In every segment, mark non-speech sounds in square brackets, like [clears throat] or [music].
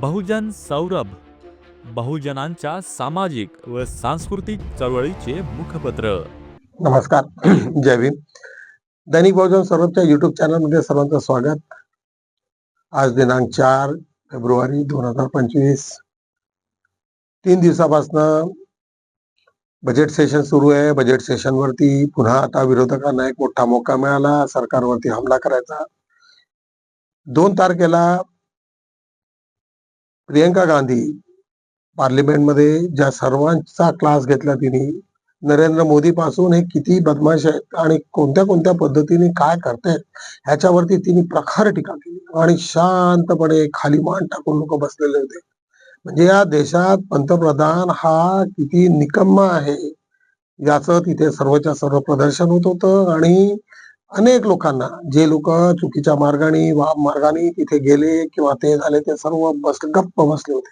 बहुजन सौरभ बहुजनांच्या सामाजिक व सांस्कृतिक चळवळीचे मुखपत्र. नमस्कार [clears throat] जय भीम. दैनिक बहुजन सौरभच्या युट्यूब चॅनलमध्ये सर्वांचं स्वागत. आज दिनांक चार फेब्रुवारी दोन हजार पंचवीस. तीन दिवसापासनं बजेट सेशन सुरू आहे. बजेट सेशनवरती पुन्हा आता विरोधकांना एक मोठा मौका मिळाला. सरकारवरती हमला करायचा. दोन तारखेला प्रियंका गांधी पार्लिमेंटमध्ये ज्या सर्वांचा क्लास घेतला तिने नरेंद्र मोदी पासून हे किती बदमाश आहेत आणि कोणत्या कोणत्या पद्धतीने काय करतायत ह्याच्यावरती तिने प्रखर टीका केली आणि शांतपणे खाली मान टाकून लोक बसलेले होते. म्हणजे या देशात पंतप्रधान हा किती निकम्मा आहे याचं तिथे सर्वच्या सर्व प्रदर्शन होत होतं आणि अनेक लोकांना जे लोक चुकीच्या मार्गाने वा मार्गाने तिथे गेले किंवा ते झाले ते सर्व बस गप्प बसले होते.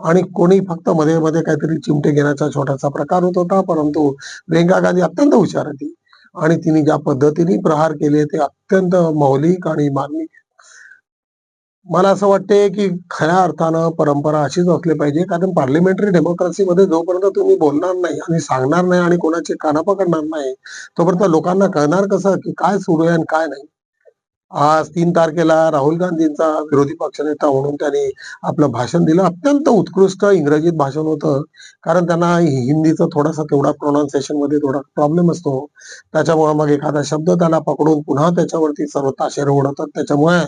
आणि कोणी फक्त मध्ये मध्ये काहीतरी चिमटे घेण्याचा छोटासा प्रकार होत होता परंतु प्रियंका गांधी अत्यंत हुशार होती. आणि तिने ज्या पद्धतीने प्रहार केले ते अत्यंत मौलिक आणि मार्मिक मला असं वाटते की खऱ्या अर्थानं परंपरा अशीच असली पाहिजे कारण पार्लिमेंटरी डेमोक्रेसीमध्ये जोपर्यंत तुम्ही बोलणार नाही आणि सांगणार नाही आणि कोणाचे काना पकडणार नाही तोपर्यंत लोकांना कळणार कसं की काय सुरू आहे आणि काय नाही. आज तीन तारखेला राहुल गांधींचा विरोधी पक्षनेता म्हणून त्यांनी आपलं भाषण दिलं. अत्यंत उत्कृष्ट इंग्रजीत भाषण होतं. कारण त्यांना हिंदीचा थोडासा तेवढा प्रोनाऊन्सिएशनमध्ये थोडा प्रॉब्लेम असतो. त्याच्यामुळे मग एखादा शब्द त्याला पकडून पुन्हा त्याच्यावरती सर्व ताशेर उडवतात त्याच्यामुळे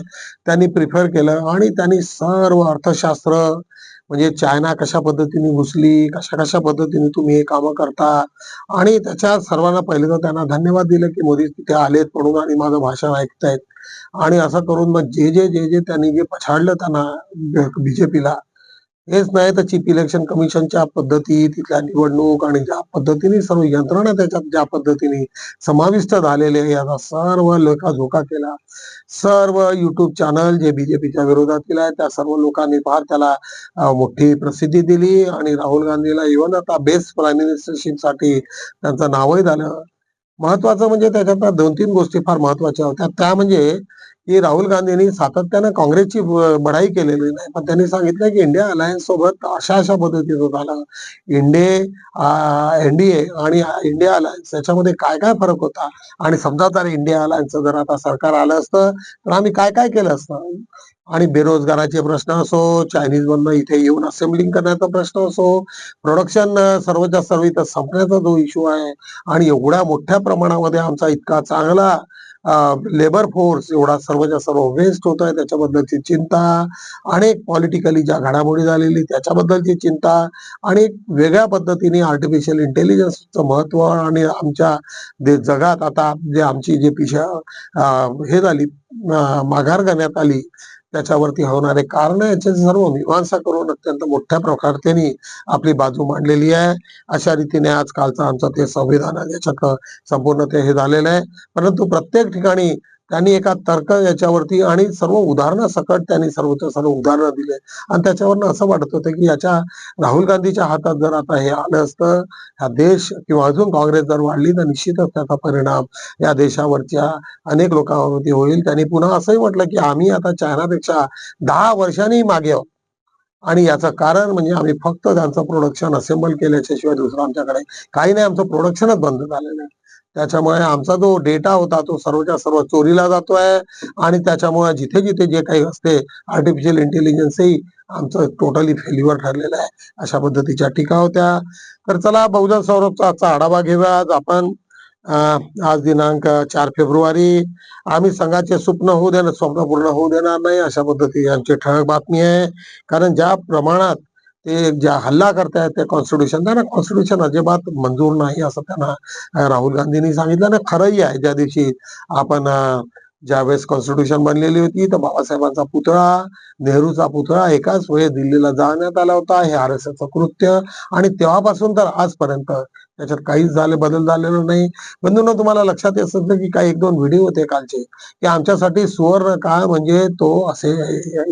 त्यांनी प्रिफर केलं आणि त्यांनी सर्व अर्थशास्त्र म्हणजे चायना कशा पद्धतीने घुसली कशा कशा पद्धतीने तुम्ही हे कामं करता? आणि त्याच्या सर्वांना पहिले तर त्यांना धन्यवाद दिले की मोदी तिथे आलेत म्हणून आणि माझं भाषण ऐकतायत. आणि असं करून मग जे जे जे जे त्यांनी जे पछाडलं त्यांना बीजेपीला हेच नाही तर चीफ इलेक्शन कमिशनच्या पद्धती तिथल्या निवडणूक आणि ज्या पद्धतीने सर्व यंत्रणा त्याच्यात ज्या पद्धतीने समाविष्ट झालेले याचा सर्व लेखाजोखा केला. सर्व युट्यूब चॅनल जे बीजेपीच्या विरोधातील आहे त्या सर्व लोकांनी फार त्याला मोठी प्रसिद्धी दिली आणि राहुल गांधीला इव्हन आता बेस्ट प्राईम मिनिस्टरशिपसाठी त्यांचं नावही झालं. महत्वाचं म्हणजे त्याच्यात दोन तीन गोष्टी फार महत्त्वाच्या होत्या. त्या म्हणजे की राहुल गांधींनी सातत्यानं काँग्रेसची बढाई केलेली नाही. पण त्यांनी सांगितलं की इंडिया अलायन्स सोबत अशा अशा पद्धतीचं झालं. इंडे एनडीए आणि इंडिया अलायन्स याच्यामध्ये काय काय फरक होता? आणि समजा तर इंडिया अलायन्सचं जर आता सरकार आलं असतं तर आम्ही काय काय केलं असतं? आणि बेरोजगाराचे प्रश्न असो चायनीज मधनं इथे येऊन असेंब्लिंग करण्याचा प्रश्न असो प्रोडक्शन सर्वच्या सर्व इथं संपण्याचा जो इश्यू आहे आणि एवढ्या मोठ्या प्रमाणामध्ये आमचा इतका चांगला लेबर फोर्स एवढा सर्वच्या सर्व वेस्ट होत आहे त्याच्याबद्दलची चिंता अनेक पॉलिटिकली ज्या घडामोडी झालेली त्याच्याबद्दलची चिंता आणि वेगळ्या पद्धतीने आर्टिफिशियल इंटेलिजन्सचं महत्त्व आणि आमच्या जे जगात आता जे आमची जे पिशा हे झाली माघार करण्यात आली त्याच्यावरती होणारे कारण याचे सर्व मीमांसा करून अत्यंत मोठ्या प्रकारे आपली बाजू मांडलेली आहे. अशा रीतीने आज कालचं आमचं ते संविधान आहे. याच्यात संपूर्ण ते हे झालेलं आहे. परंतु प्रत्येक ठिकाणी त्यांनी एका तर्क याच्यावरती आणि सर्व उदाहरणं सकट त्यांनी सर्वोच्च सर्व उदाहरणं दिले. आणि त्याच्यावरनं असं वाटत होतं की याच्या राहुल गांधीच्या हातात जर आता हे आलं असतं हा देश किंवा अजून काँग्रेस जर वाढली तर निश्चितच त्याचा परिणाम या देशावरच्या अनेक लोकांवरती होईल. त्यांनी पुन्हा असंही म्हटलं की आम्ही आता चायनापेक्षा दहा वर्षांनी मागे आहोत. आणि याचं कारण म्हणजे आम्ही फक्त त्यांचं प्रोडक्शन असेंबल केल्याच्या शिवाय दुसरं आमच्याकडे काही नाही. आमचं प्रोडक्शनच बंद झालेलं आहे. त्याच्यामुळे आमचा जो डेटा होता तो सर्वच्या सर्व चोरीला जातोय. आणि त्याच्यामुळे जिथे जिथे जे काही असते आर्टिफिशियल इंटेलिजन्सही आमचं टोटली फेल्युअर ठरलेलं आहे. अशा पद्धतीच्या टीका होत्या. तर चला बहुजन सौरभचा आजचा आढावा घेऊया. आज आपण आज दिनांक चार फेब्रुवारी. आम्ही संघाचे स्वप्न होऊ देणार स्वप्न पूर्ण होऊ देणार नाही अशा पद्धतीची आमची ठळक बातमी आहे. कारण ज्या प्रमाणात ते ज्या हल्ला करतायत त्या कॉन्स्टिट्यूशन त्यांना कॉन्स्टिट्यूशन अजिबात मंजूर नाही असं त्यांना राहुल गांधींनी सांगितलं. ना खरंही आहे ज्या दिवशी आपण ज्यावेळेस कॉन्स्टिट्यूशन बनलेली होती तर बाबासाहेबांचा पुतळा नेहरूचा पुतळा एकाच वेळेस दिल्लीला जाण्यात आला होता. हे आर एस एसचं कृत्य. आणि तेव्हापासून तर आजपर्यंत त्याच्यात काहीच झाले बदल झालेला नाही. बंधूंनो तुम्हाला लक्षात येत असेल की काही एक दोन व्हिडिओ होते कालचे की आमच्यासाठी सुवर्ण काळ म्हणजे तो असे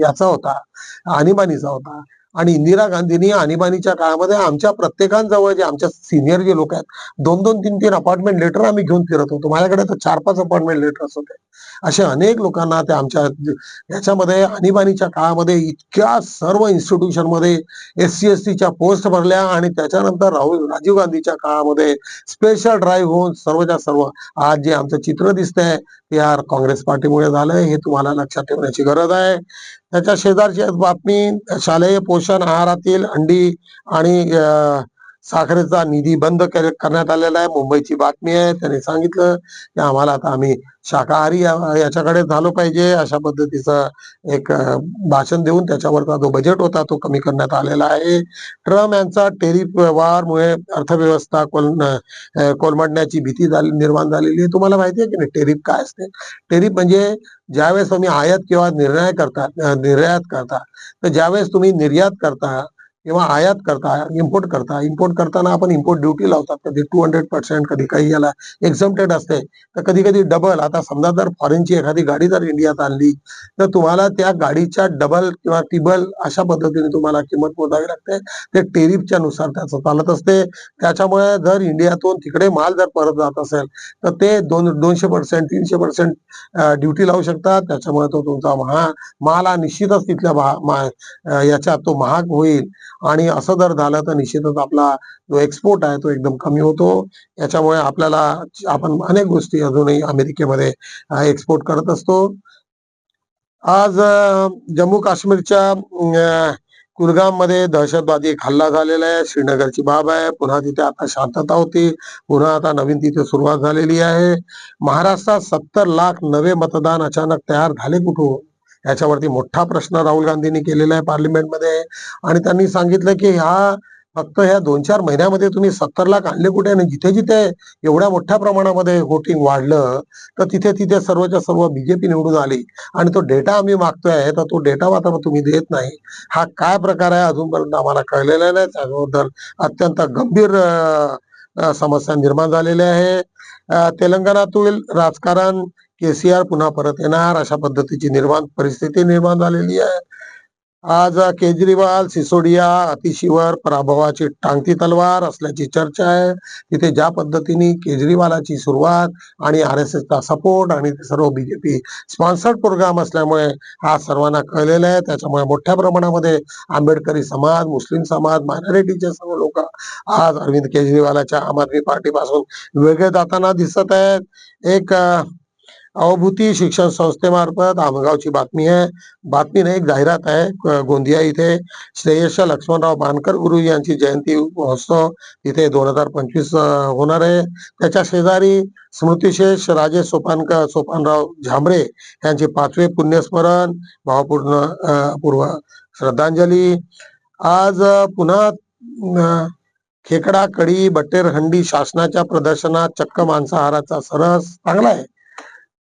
याचा होता आणीबाणीचा होता. आणि इंदिरा गांधींनी आणीबाणीच्या काळामध्ये आमच्या प्रत्येकांजवळ जे आमच्या सिनियर जे लोक आहेत दोन दोन तीन तीन अपॉइंटमेंट लेटर आम्ही घेऊन फिरत होतो. माझ्याकडे तर चार पाच अपॉइंटमेंट लेटर्स होते असे अनेक लोकांना ते आमच्या याच्यामध्ये आणीबाणीच्या काळामध्ये इतक्या सर्व इन्स्टिट्यूशनमध्ये मध्ये एस सी एस टीच्या पोस्ट भरल्या आणि त्याच्यानंतर राहुल राजीव गांधीच्या काळामध्ये स्पेशल ड्राईव्ह होऊन सर्वच्या सर्व आज जे आमचं चित्र दिसतंय ते यार काँग्रेस पार्टीमुळे झालंय हे तुम्हाला लक्षात ठेवण्याची गरज आहे. त्याच्या शेजारची बातमी शालेय पोस्ट पोषण आहारातील अंडी आणि साखरेचा निधी बंद करण्यात आलेला आहे. मुंबईची बातमी आहे. त्याने सांगितलं की आम्हाला आता आम्ही शाकाहारी याच्याकडे झालो पाहिजे. अशा पद्धतीचं एक भाषण देऊन त्याच्यावरचा जो बजेट होता तो कमी करण्यात आलेला आहे. ट्रम्प यांचा टेरिफ व्यवहारमुळे अर्थव्यवस्था कोल कोलमडण्याची भीती झाली निर्माण झालेली आहे. तुम्हाला माहिती आहे की नाही? टेरिफ काय असते? टेरिफ म्हणजे ज्यावेळेस तुम्ही आयात किंवा निर्णय करता निर्यात करता तर ज्यावेळेस तुम्ही निर्यात करता किंवा आयात करता इम्पोर्ट करता. इम्पोर्ट करताना आपण इम्पोर्ट ड्युटी लावतात. कधी टू हंड्रेड पर्सेंट कधी काही याला एक्झम्प्टेड असते. तर कधी कधी डबल आता समजा जर फॉरेनची एखादी गाडी जर इंडियात आणली तर तुम्हाला त्या गाडीच्या डबल किंवा टिबल अशा पद्धतीने तुम्हाला किंमत मोजावी लागते. ते टेरिफच्या नुसार त्याचं चालत असते. त्याच्यामुळे जर इंडियातून तिकडे माल जर परत जात असेल तर ते दोन दोनशे पर्सेंट तीनशे पर्सेंट ड्युटी लावू शकतात. त्याच्यामुळे तो तुमचा महा माल हा निश्चितच तिथल्या भा- याच्यात तो महाग होईल. आणि असं जर झालं तर निश्चितच आपला जो एक्सपोर्ट आहे तो एकदम कमी होतो. याच्यामुळे आपल्याला आपण अनेक गोष्टी अजूनही अमेरिकेमध्ये एक्सपोर्ट करत असतो. आज जम्मू काश्मीरच्या कुलगाममध्ये दहशतवादी हल्ला झालेला आहे. श्रीनगरची बाब आहे. पुन्हा तिथे आता शांतता होती. पुन्हा आता नवीन तिथे सुरुवात झालेली आहे. महाराष्ट्रात सत्तर लाख नवे मतदान अचानक तयार झाले कुठून? याच्यावरती मोठा प्रश्न राहुल गांधींनी केलेला आहे पार्लिमेंटमध्ये आणि त्यांनी सांगितलं की ह्या फक्त ह्या दोन चार महिन्यामध्ये तुम्ही सत्तर लाख आणले कुठे? आणि जिथे जिथे एवढ्या मोठ्या प्रमाणामध्ये व्होटिंग वाढलं तर तिथे तिथे सर्वच्या सर्व बीजेपी निवडून आली. आणि तो डेटा आम्ही मागतोय तर तो डेटा मात्र तुम्ही देत नाही. हा काय प्रकार आहे अजूनपर्यंत आम्हाला कळलेला नाही. त्याबद्दल अत्यंत गंभीर समस्या निर्माण झालेल्या आहे. तेलंगणातील राजकारण केसीआर पुन्हा परत येणार. अशा पद्धतीची निर्माण परिस्थिती निर्माण झालेली आहे. आज केजरीवाल सिसोडिया अतिशीवर पराभवाची टांगती तलवार असल्याची चर्चा आहे. तिथे ज्या पद्धतीने केजरीवालाची सुरुवात आणि आर एस एसचा सपोर्ट आणि सर्व बीजेपी स्पॉन्सर्ड प्रोग्राम असल्यामुळे हा सर्वांना कळलेला आहे. त्याच्यामुळे मोठ्या प्रमाणामध्ये आंबेडकरी समाज मुस्लिम समाज मायनॉरिटीचे सर्व लोक आज अरविंद केजरीवालाच्या आम आदमी पार्टीपासून वेगळे जाताना दिसत आहेत. एक अवभूती शिक्षण संस्थेमार्फत आमगावची बातमी आहे. बातमी नाही एक जाहिरात आहे गोंदिया इथे. श्रेयश लक्ष्मणराव बानकर गुरु यांची जयंती महोत्सव इथे दोन हजार पंचवीस होणार आहे. त्याच्या शेजारी स्मृतिशेष राजे सोपानकर सोपानराव झांबरे यांचे पाचवे पुण्यस्मरण भावपूर्ण पूर्व श्रद्धांजली. आज पुन्हा खेकडा कडी बटेर हंडी शासनाच्या प्रदर्शनात चक्क मांसाहाराचा सरस चांगला आहे.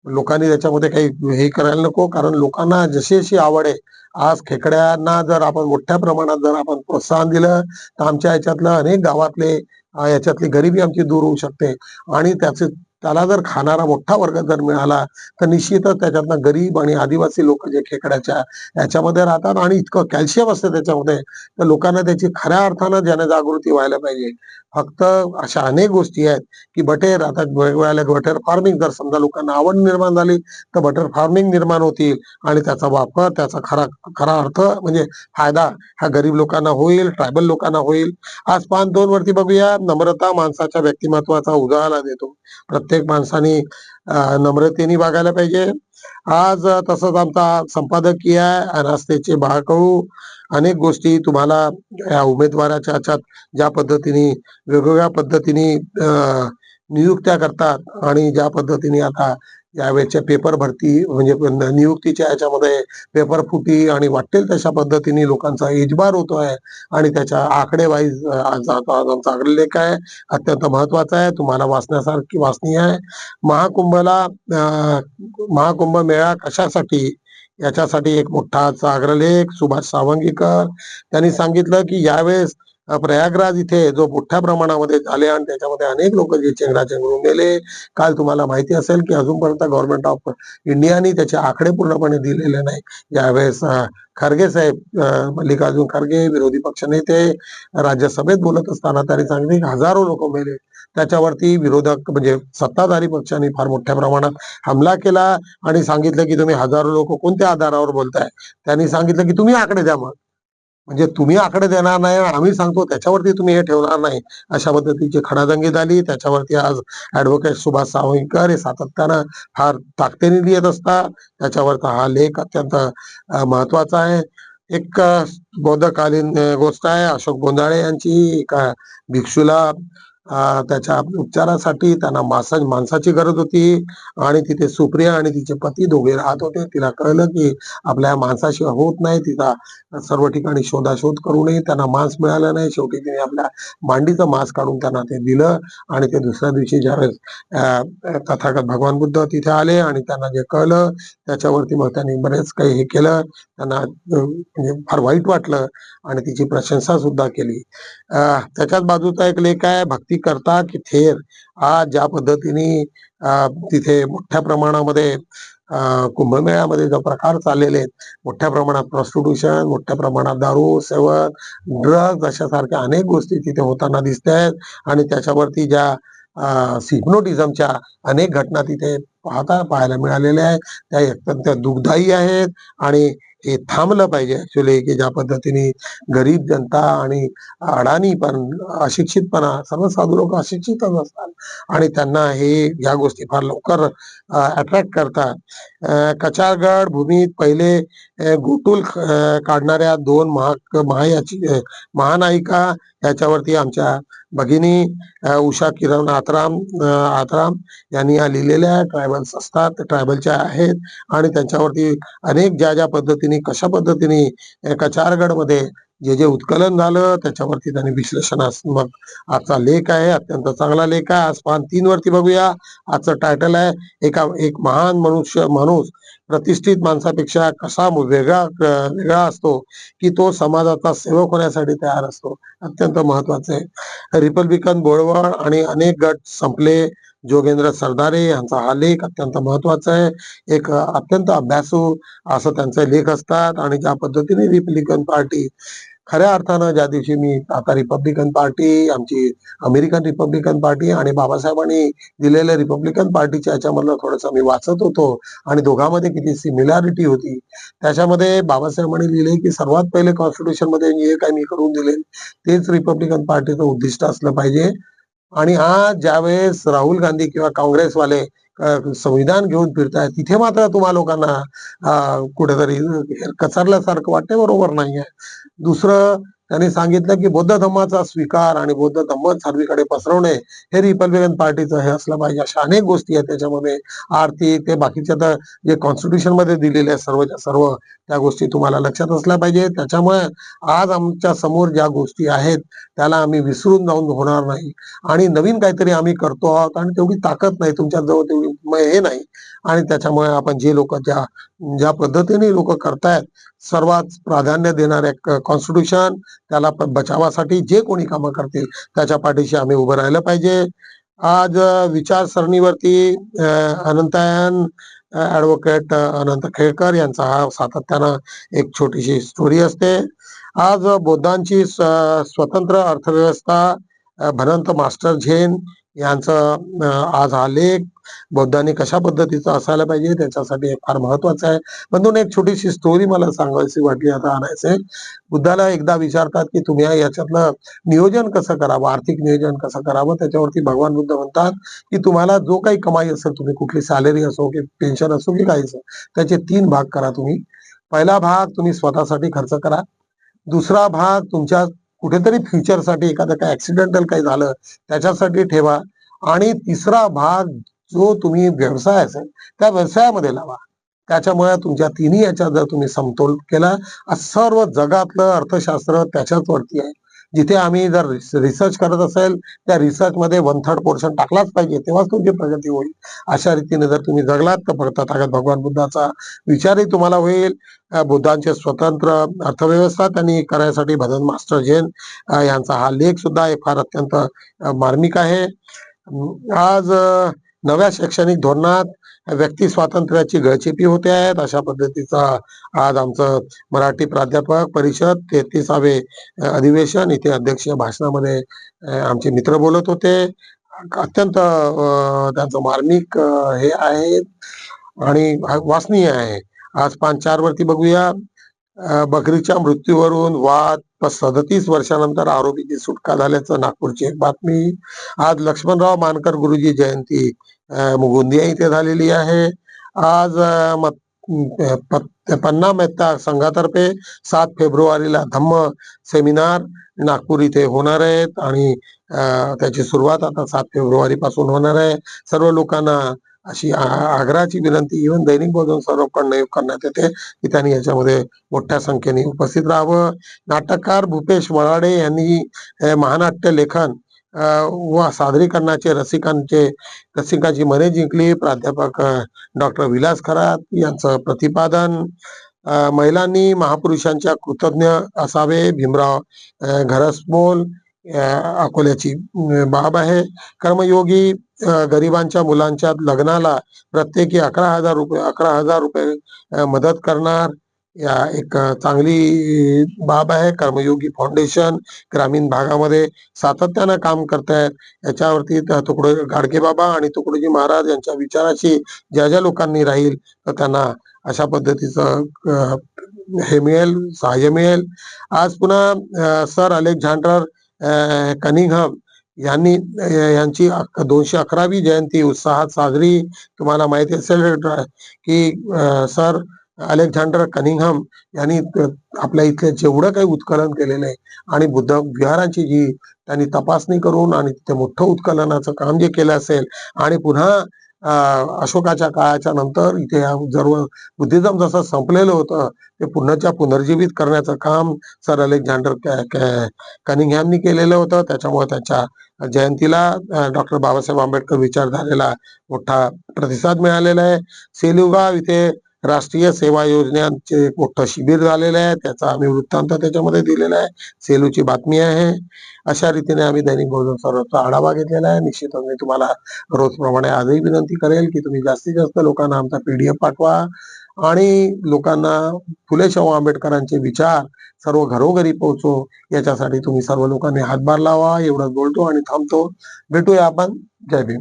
लोकांनी त्याच्यामध्ये काही हे करायला नको कारण लोकांना जशी जशी आवड आहे आज खेकड्यांना जर आपण मोठ्या प्रमाणात जर आपण प्रोत्साहन दिलं तर आमच्या याच्यातलं अनेक गावातले याच्यातली गरिबी आमची दूर होऊ शकते. आणि त्याचे त्याला जर खाणारा मोठा वर्ग जर मिळाला तर निश्चितच त्याच्यातनं गरीब आणि आदिवासी लोक जे खेकड्याच्या याच्यामध्ये राहतात आणि इतकं कॅल्शियम असतं त्याच्यामध्ये तर लोकांना त्याची खऱ्या अर्थानं जनजागृती व्हायला पाहिजे. फक्त अशा अनेक गोष्टी आहेत की बटेर आता वेगवेगळ्या बटर फार्मिंग जर समजा लोकांना आवड निर्माण झाली तर बटर फार्मिंग निर्माण होतील आणि त्याचा वापर त्याचा खरा खरा अर्थ म्हणजे फायदा हा गरीब लोकांना होईल ट्रायबल लोकांना होईल. आज पान दोन वरती बघूया. नम्रता माणसाच्या व्यक्तिमत्वाचा उजाळा देतो. प्रत्येक माणसाने नम्रतेने वागायला पाहिजे. आज तसंच आमचा संपादकीय आहे अनास्थेचे बाळकळू अनेक गोष्टी तुम्हाला या उमेदवाराच्या ह्याच्यात ज्या पद्धतीने वेगवेगळ्या पद्धतीने नियुक्त्या करतात आणि ज्या पद्धतीने आता यावेळेच्या पेपर भरती म्हणजे नियुक्तीच्या याच्यामध्ये पेपर फुटी आणि वाटेल तशा पद्धतीने लोकांचा इजबार होतो आहे आणि त्याच्या आकडेवाईज आमचा आहे अत्यंत महत्त्वाचा आहे तुम्हाला वाचण्यासारखी वाचणी आहे. महाकुंभला महाकुंभ मेळा कशासाठी? याच्यासाठी एक मोठा आग्रलेख सुभाष सावंगीकर. त्यांनी सांगितलं की यावेळेस प्रयागराज इथे जो मोठ्या प्रमाणामध्ये झाले आणि त्याच्यामध्ये अनेक लोक जे चेंगराचेंगरून गेले. काल तुम्हाला माहिती असेल की अजूनपर्यंत गव्हर्नमेंट ऑफ इंडियाने त्याचे आकडे पूर्णपणे दिलेले नाही यावेळेस खरगे साहेब मल्लिकार्जुन खरगे विरोधी पक्षनेते राज्यसभेत बोलत असताना त्यांनी सांगितले की हजारो लोक मेले. त्याच्यावरती विरोधक म्हणजे सत्ताधारी पक्षांनी फार मोठ्या प्रमाणात हमला केला आणि सांगितलं की तुम्ही हजारो लोक कोणत्या आधारावर बोलताय? त्यांनी सांगितलं की तुम्ही आकडे द्या मग. म्हणजे तुम्ही आकडे देणार नाही आम्ही सांगतो त्याच्यावरती तुम्ही हे ठेवणार नाही. अशा पद्धतीची खडाजंगी झाली. त्याच्यावरती आज ऍडव्होकेट सुभाष सावंतकर हे सातत्यानं फार ताकदीने लिहित असता त्याच्यावरचा हा लेख अत्यंत महत्त्वाचा आहे. एक बौद्धकालीन गोष्ट आहे. अशोक गोंधाळे यांची एका भिक्षूला त्याच्या उपचारासाठी त्यांना मासाज माणसाची गरज होती आणि तिथे सुप्रिया आणि तिचे पती दोघे राहत होते. तिला कळलं की आपल्या माणसाशिवाय होत नाही. तिचा सर्व ठिकाणी शोधाशोध करूनही त्यांना मांस मिळालं नाही. शेवटी तिने आपल्या मांडीचं मांस काढून त्यांना ते दिलं आणि ते दुसऱ्या दिवशी ज्यावेळेस तथागत भगवान बुद्ध तिथे आले आणि त्यांना जे कळलं त्याच्यावरती मग त्यांनी बरेच काही हे केलं. त्यांना म्हणजे फार वाईट वाटलं आणि तिची प्रशंसा सुद्धा केली त्याच्याच बाजूचा एक लेख आहे भक्ती करता की थेर आज ज्या पद्धतीने तिथे मोठ्या प्रमाणामध्ये कुंभमेळ्यामध्ये जो प्रकार चाललेले आहेत मोठ्या प्रमाणात प्रॉस्टिट्यूशन मोठ्या प्रमाणात दारू सेवन ड्रग्ज अशा सारख्या अनेक गोष्टी तिथे होताना दिसत आहेत आणि त्याच्यावरती ज्या सिग्नोटिझमच्या अनेक घटना तिथे पाहता पाहायला मिळालेल्या आहेत. त्या अत्यंत दुःखदायी आहेत आणि हे थांबलं पाहिजे. ऍक्च्युली की ज्या पद्धतीने गरीब जनता आणि अडाणी पण अशिक्षितपणा सर्व साधू लोक अशिक्षितच असतात. आणि त्यांना हे या गोष्टी फार लवकर अट्रॅक्ट करतात. कचारगड भूमीत पहिले गोटूल काढणाऱ्या दोन महा महायाची महानायिका याच्यावरती आमच्या भगिनी उषा किरण आतराम आतराम यांनी या लिहिलेल्या ट्रायबल्स असतात. ट्रायबलच्या आहेत आणि त्यांच्यावरती अनेक ज्या ज्या पद्धतीने कशा पद्धतीने कचारगडमध्ये जे जे उत्कलन झालं त्याच्यावरती त्यांनी विश्लेषणात्मक आजचा लेख आहे अत्यंत चांगला लेख आहे. आज पान तीन वरती बघूया. आजचं टायटल आहे एका एक महान मनुष्य माणूस प्रतिष्ठित माणसापेक्षा कसा वेगळा वेगळा असतो की तो समाजाचा सेवक होण्यासाठी तयार असतो. अत्यंत महत्वाचं आहे. रिपब्लिकन बोळवळ आणि अनेक गट संपले. जोगेंद्र सरदारे यांचा हा लेख अत्यंत महत्त्वाचा आहे. एक अत्यंत अभ्यासू असं त्यांचे लेख असतात आणि ज्या पद्धतीने रिपब्लिकन पार्टी खऱ्या अर्थानं ज्या दिवशी मी आता रिपब्लिकन पार्टी आमची अमेरिकन रिपब्लिकन पार्टी आणि बाबासाहेबांनी दिलेल्या रिपब्लिकन पार्टीच्या याच्यामधलं थोडंसं मी वाचत होतो आणि दोघांमध्ये किती सिमिलॅरिटी होती. त्याच्यामध्ये बाबासाहेबांनी लिहिले की सर्वात पहिले कॉन्स्टिट्यूशनमध्ये जे काही मी करून दिले तेच रिपब्लिकन पार्टीचं उद्दिष्ट असलं पाहिजे. आणि आज ज्यावेळेस राहुल गांधी किंवा काँग्रेसवाले संविधान घेऊन फिरतायत तिथे मात्र तुम्हा लोकांना कुठेतरी कचरल्यासारखं वाटते बरोबर नाहीये. दुसरं त्यांनी सांगितलं की बौद्ध धर्माचा स्वीकार आणि बौद्ध धम्म सर्वीकडे पसरवणे हे रिपब्लिकन पार्टीचं हे असलं पाहिजे अशा अनेक गोष्टी आहेत त्याच्यामध्ये. आर्थिक ते बाकीच्या तर जे कॉन्स्टिट्यूशनमध्ये दिलेले आहे सर्वच्या सर्व त्या गोष्टी तुम्हाला लक्षात असल्या पाहिजे. त्याच्यामुळे आज आमच्यासमोर ज्या गोष्टी आहेत त्याला आम्ही विसरून जाऊन होणार नाही. आणि नवीन काहीतरी आम्ही करतो आहोत आणि तेवढी ताकद नाही तुमच्या जवळ तेवढी हे नाही. आणि त्याच्यामुळे आपण जे लोक ज्या ज्या पद्धतीने लोक करतायत सर्वात प्राधान्य देणाऱ्या कॉन्स्टिट्यूशन त्याला बचावासाठी जे कोणी कामं करतील त्याच्या पाठीशी आम्ही उभं राहिलं पाहिजे. आज विचारसरणीवरती अनंतायन ऍडव्होकेट अनंत खेळकर यांचा हा सातत्यानं एक छोटीशी स्टोरी असते. आज बौद्धांची स्वतंत्र अर्थव्यवस्था भनंत मास्टर झेन यांचं आज हा लेख बौद्धांनी कशा पद्धतीचा असायला पाहिजे त्याच्यासाठी फार महत्वाचं आहे. म्हणून एक छोटीशी स्टोरी मला सांगायची वाटली आता आणायचे. बुद्धाला एकदा विचारतात की तुम्ही याच्यातलं नियोजन कसं करावं? आर्थिक नियोजन कसं करावं? त्याच्यावरती भगवान बुद्ध म्हणतात की तुम्हाला जो काही कमाई असेल तुम्ही कुठली सॅलरी असो की पेन्शन असो की काही असो त्याचे तीन भाग करा तुम्ही. पहिला भाग तुम्ही स्वतःसाठी खर्च करा. दुसरा भाग तुमच्या कुठेतरी फ्युचरसाठी एखादं काही ऍक्सिडेंटल काही झालं त्याच्यासाठी ठेवा. आणि तिसरा भाग जो तुम्ही व्यवसाय असेल त्या व्यवसायामध्ये लावा. त्याच्यामुळे तुमच्या तिन्ही याच्यात जर तुम्ही समतोल केला सर्व जगातलं अर्थशास्त्र त्याच्याच वरती आहे. जिथे आम्ही जर रिसर्च करत असेल त्या रिसर्चमध्ये वन थर्ड पोर्शन टाकलाच पाहिजे तेव्हाच तुमची प्रगती होईल. अशा रीतीने जर तुम्ही जगलात तर फक्त तथागत भगवान बुद्धाचा विचारही तुम्हाला होईल. बुद्धांचे स्वतंत्र अर्थव्यवस्था त्यांनी करायसाठी भदन मास्टर जैन यांचा हा लेख सुद्धा फार अत्यंत मार्मिक आहे. आज नव्या शैक्षणिक धोरणात व्यक्ती स्वातंत्र्याची गळचेपी होते आहेत. अशा पद्धतीचा आज आमचं मराठी प्राध्यापक परिषद तेहतीसावे अधिवेशन इथे अध्यक्षीय भाषणामध्ये आमचे मित्र बोलत होते. अत्यंत त्यांचं मार्मिक हे आहे आणि वाचनीय आहे. आज पाच चार वरती बघूया बकरीच्या मृत्यूवरून वाद सदतीस वर्षानंतर आरोपीची सुटका झाल्याचं नागपूरची एक बातमी. आज लक्ष्मणराव मानकर गुरुजी जयंती. गोंदिया इथे झालेली आहे. आज प- पन्ना मेहता संघातर्फे सात फेब्रुवारीला धम्म सेमिनार नागपूर इथे होणार आहेत आणि त्याची सुरुवात आता सात फेब्रुवारी पासून होणार आहे. सर्व लोकांना अशी आग्रहाची विनंती इव्हन दैनिक भोजन सर्वकडनं करण्यात येते की त्यांनी याच्यामध्ये मोठ्या संख्येने उपस्थित राहावं. नाटककार भूपेश वराडे यांनी महानाट्य लेखन व सादरीकरणाचे रसिकांचे रसिकांची मने जिंकली. प्राध्यापक डॉक्टर विलास खरात यांचं प्रतिपादन. महिलांनी महापुरुषांच्या कृतज्ञ असावे. भीमराव घरसमोल अकोल्याची बाब आहे. कर्मयोगी गरिबांच्या मुलांच्या लग्नाला प्रत्येकी अकरा हजार रुपये अकरा हजार रुपये मदत करणार. या एक चांगली बाब आहे. कर्मयोगी फाउंडेशन ग्रामीण भागामध्ये सातत्यानं काम करतायत. याच्यावरती त- तुकडो गाडगे बाबा आणि तुकडोजी महाराज यांच्या विचाराशी ज्या ज्या लोकांनी राहील तर त्यांना अशा पद्धतीचं हे मिळेल सहाय्य मिळेल. आज पुन्हा सर अलेक्झांडर अ, कनिंगहम यांनी यांची दोनशे अकरावी जयंती उत्साहात साजरी. तुम्हाला माहिती असेल की सर अलेक्झांडर कनिंगहम यांनी आपल्या इथले जेवढं काही उत्खनन केलेलं आहे आणि बुद्ध विहारांची जी त्यांनी तपासणी करून आणि तिथे मोठं उत्खननाचं काम जे केलं असेल आणि पुन्हा अशोकाच्या काळाच्या नंतर इथे हा सर्व बुद्धिझम जसं संपलेलं होतं ते पुन्हाच्या पुनर्जीवित करण्याचं काम सर अलेक्झांडर कनिंगहॅमनी केलेलं होतं. त्याच्यामुळे त्यांच्या जयंतीला डॉक्टर बाबासाहेब आंबेडकर विचारधारेला मोठा प्रतिसाद मिळालेला आहे. सेलुगाव इथे राष्ट्रीय सेवा योजनेचे एक मोठं शिबिर झालेलं आहे. त्याचा आम्ही वृत्तांत त्याच्यामध्ये दिलेला आहे. सेलूची बातमी आहे. अशा रीतीने आम्ही दैनिक भोजन सर्वचा आढावा घेतलेला आहे. निश्चितच मी तुम्हाला रोजप्रमाणे आजही विनंती करेल की तुम्ही जास्तीत जास्त लोकांना आमचा पीडीएफ पाठवा आणि लोकांना फुले शाहू आंबेडकरांचे विचार सर्व घरोघरी पोहोचो. याच्यासाठी तुम्ही सर्व लोकांनी हातभार लावा. एवढंच बोलतो आणि थांबतो. भेटूया आपण. जय भीम.